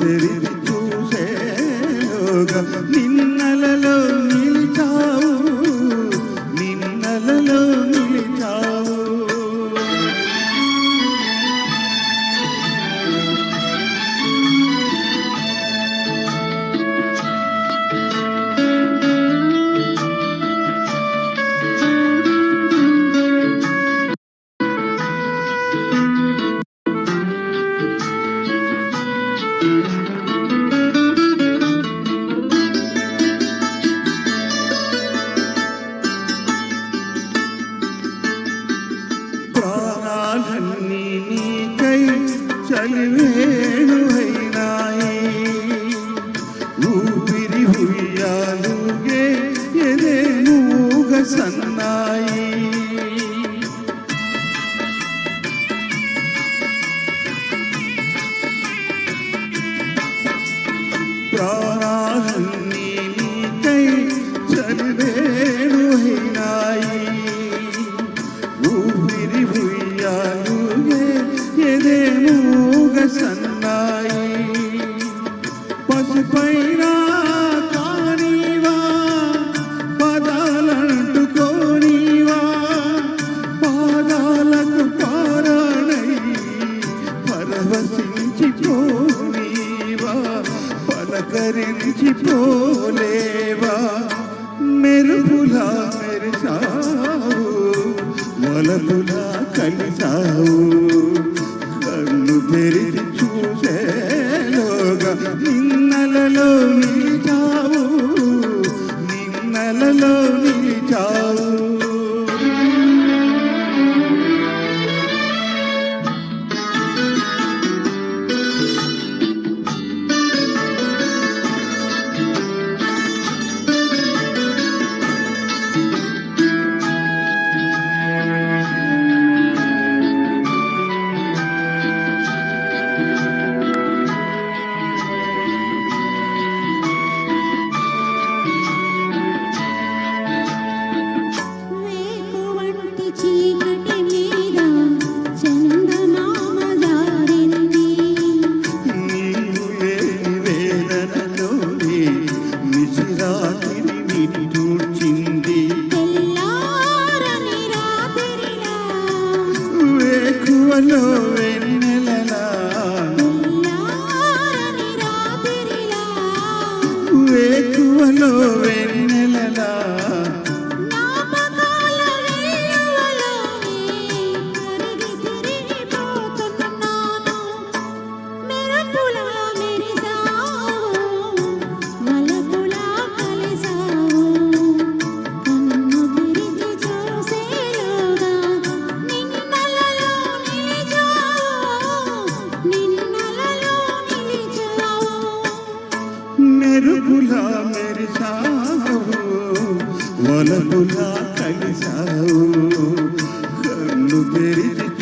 తెరిచి చూసేగా నీ సన్నాయి. ప్రాణాలన్నీ నీకై చదివేను హైనాయి ఊపిరి ఉయ్యాలుగే ఎదేమూగ సన్నాయి. పసుపై తరించి పోలేవా? Doo-doo-doo-doo-doo.